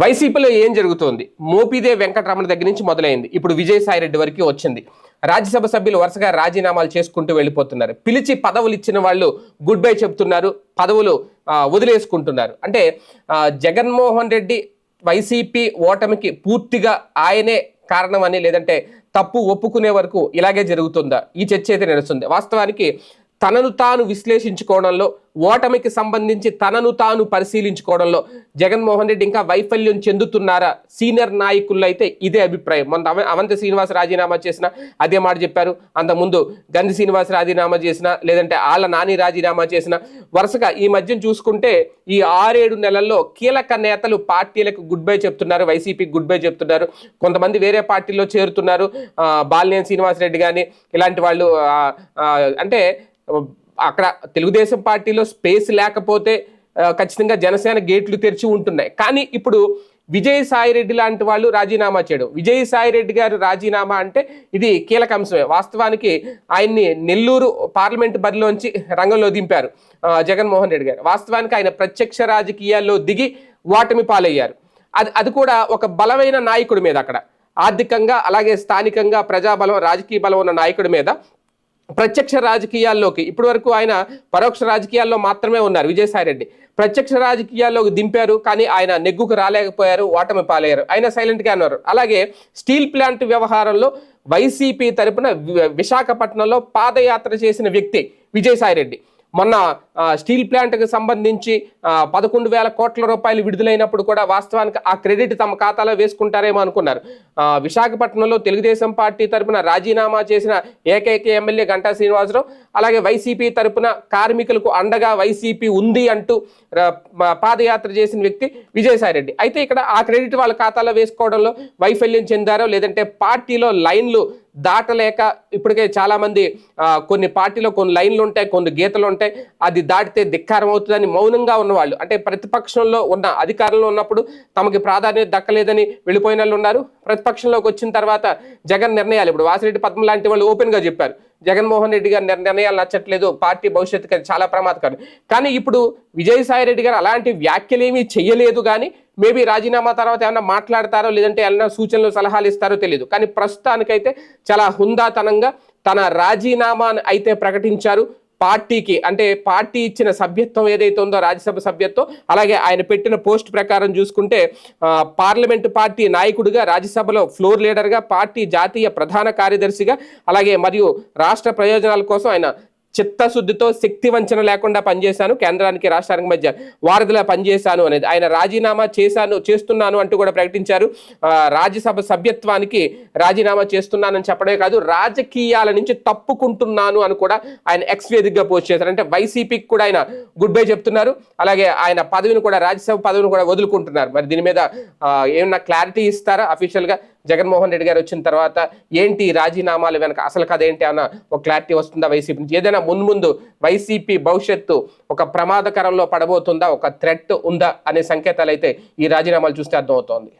వైసీపీలో ఏం జరుగుతోంది? మోపిదే వెంకటరమణ దగ్గర నుంచి మొదలైంది. ఇప్పుడు విజయసాయి రెడ్డి వరకు వచ్చింది. రాజ్యసభ సభ్యులు వరుసగా రాజీనామాలు చేసుకుంటూ వెళ్ళిపోతున్నారు. పిలిచి పదవులు ఇచ్చిన వాళ్ళు గుడ్ బై చెప్తున్నారు. పదవులు వదిలేసుకుంటున్నారు. అంటే జగన్మోహన్ రెడ్డి వైసీపీ ఓటమికి పూర్తిగా ఆయనే కారణమని లేదంటే తప్పు ఒప్పుకునే వరకు ఇలాగే జరుగుతుందా? ఈ చర్చ అయితే నడుస్తుంది. వాస్తవానికి తనను తాను విశ్లేషించుకోవడంలో ఓటమికి సంబంధించి తనను తాను పరిశీలించుకోవడంలో జగన్మోహన్ రెడ్డి ఇంకా వైఫల్యం చెందుతున్నారా? సీనియర్ నాయకుల్లో అయితే ఇదే అభిప్రాయం. మొన్న అవ- అవంతి శ్రీనివాస్ రాజీనామా చేసిన అదే మాట చెప్పారు. అంతకుముందు గంధి శ్రీనివాస్ రాజీనామా చేసిన లేదంటే ఆళ్ళ నాని రాజీనామా చేసిన వరుసగా ఈ మధ్య చూసుకుంటే ఈ ఆరేడు నెలల్లో కీలక నేతలు పార్టీలకు గుడ్ బై చెప్తున్నారు వైసీపీకి గుడ్ బై చెప్తున్నారు. కొంతమంది వేరే పార్టీల్లో చేరుతున్నారు. బాలినేని శ్రీనివాస్ రెడ్డి కానీ ఇలాంటి వాళ్ళు అంటే అక్కడ తెలుగుదేశం పార్టీలో స్పేస్ లేకపోతే ఖచ్చితంగా జనసేన గేట్లు తెరిచి ఉంటున్నాయి. కానీ ఇప్పుడు విజయసాయిరెడ్డి లాంటి వాళ్ళు రాజీనామా చేయడం. విజయసాయిరెడ్డి గారు రాజీనామా అంటే ఇది కీలక అంశమే. వాస్తవానికి ఆయన్ని నెల్లూరు పార్లమెంట్ బరిలోంచి రంగంలో దింపారు జగన్మోహన్ రెడ్డి గారు. వాస్తవానికి ఆయన ప్రత్యక్ష రాజకీయాల్లో దిగి ఓటమి పాలయ్యారు. అది అది కూడా ఒక బలమైన నాయకుడి మీద అక్కడ. ఆర్థికంగా అలాగే స్థానికంగా ప్రజాబలం రాజకీయ బలం ఉన్న నాయకుడి మీద ప్రత్యక్ష రాజకీయాల్లోకి ఇప్పటి వరకు ఆయన పరోక్ష రాజకీయాల్లో మాత్రమే ఉన్నారు విజయసాయి రెడ్డి. ప్రత్యక్ష రాజకీయాల్లోకి దింపారు కానీ ఆయన నెగ్గుకు రాలేకపోయారు ఓటమి పాలయ్యారు. ఆయన సైలెంట్గా అన్నారు అలాగే స్టీల్ ప్లాంట్ వ్యవహారంలో వైసీపీ తరపున వి- విశాఖపట్నంలో పాదయాత్ర చేసిన వ్యక్తి విజయసాయి రెడ్డి. మొన్న స్టీల్ ప్లాంట్కి సంబంధించి పదకొండు వేల కోట్ల రూపాయలు విడుదలైనప్పుడు కూడా వాస్తవానికి ఆ క్రెడిట్ తమ ఖాతాలో వేసుకుంటారేమో అనుకున్నారు. విశాఖపట్నంలో తెలుగుదేశం పార్టీ తరపున రాజీనామా చేసిన ఏకైక ఎమ్మెల్యే గంటా శ్రీనివాసరావు అలాగే వైసీపీ తరపున కార్మికులకు అండగా వైసీపీ ఉంది అంటూ పాదయాత్ర చేసిన వ్యక్తి విజయసాయి రెడ్డి అయితే ఇక్కడ ఆ క్రెడిట్ వాళ్ళ ఖాతాలో వేసుకోవడంలో వైఫల్యం చెందారో లేదంటే పార్టీలో లైన్లు దాటలేక ఇప్పటికే చాలామంది కొన్ని పార్టీలో కొన్ని లైన్లు ఉంటాయి కొన్ని గీతలు ఉంటాయి అది దాటితే ధిక్కారం అవుతుందని మౌనంగా ఉన్నవాళ్ళు. అంటే ప్రతిపక్షంలో ఉన్న అధికారంలో ఉన్నప్పుడు తమకి ప్రాధాన్యత దక్కలేదని వెళ్ళిపోయిన వాళ్ళు ఉన్నారు. ప్రతిపక్షంలోకి వచ్చిన తర్వాత జగన్ నిర్ణయాలు ఇప్పుడు వాసిరెడ్డి పద్మ లాంటి వాళ్ళు ఓపెన్గా చెప్పారు. జగన్మోహన్ రెడ్డి గారి నిర్ణయాలు నచ్చట్లేదు పార్టీ భవిష్యత్తుకి అది చాలా ప్రమాదకరం. కానీ ఇప్పుడు విజయసాయి రెడ్డి గారు అలాంటి వ్యాఖ్యలు ఏమీ చెయ్యలేదు కానీ మేబీ రాజీనామా తర్వాత ఏమైనా మాట్లాడతారో లేదంటే ఏమైనా సూచనలు సలహాలు ఇస్తారో తెలియదు కానీ ప్రస్తుతానికైతే చాలా హుందాతనంగా తన రాజీనామాను అయితే ప్రకటించారు. పార్టీకి అంటే పార్టీ ఇచ్చిన సభ్యత్వం ఏదైతే ఉందో రాజ్యసభ సభ్యత్వం అలాగే ఆయన పెట్టిన పోస్ట్ ప్రకారం చూసుకుంటే పార్లమెంట్ పార్లమెంటు పార్టీ నాయకుడిగా రాజ్యసభలో ఫ్లోర్ లీడర్గా పార్టీ జాతీయ ప్రధాన కార్యదర్శిగా అలాగే మరియు రాష్ట్ర ప్రయోజనాల కోసం ఆయన చిత్తశుద్ధితో శక్తి వంచన లేకుండా పనిచేశాను కేంద్రానికి రాష్ట్రానికి మధ్య వారధిలా పనిచేశాను అనేది. ఆయన రాజీనామా చేశాను చేస్తున్నాను అంటూ కూడా ప్రకటించారు. రాజ్యసభ సభ్యత్వానికి రాజీనామా చేస్తున్నానని చెప్పడమే కాదు రాజకీయాల నుంచి తప్పుకుంటున్నాను అని కూడా ఆయన ఎక్స్ వేదికగా పోస్ట్ చేశారు. అంటే వైసీపీకి కూడా ఆయన గుడ్ బై చెప్తున్నారు. అలాగే ఆయన పదవిని కూడా రాజ్యసభ పదవిని కూడా వదులుకుంటున్నారు. మరి దీని మీద ఏమన్నా క్లారిటీ ఇస్తారా? అఫీషియల్గా జగన్మోహన్ రెడ్డి గారు వచ్చిన తర్వాత ఏంటి రాజీనామాలు వెనక అసలు కథ ఏంటి అన్న ఒక క్లారిటీ వస్తుందా వైసీపీ నుంచి? ఏదైనా మున్ముందు ముందు వైసీపీ భవిష్యత్తు ఒక ప్రమాదకరంలో పడబోతుందా? ఒక థ్రెట్ ఉందా? అనే సంకేతాలు అయితే ఈ రాజీనామాలు చూస్తే అర్థమవుతోంది.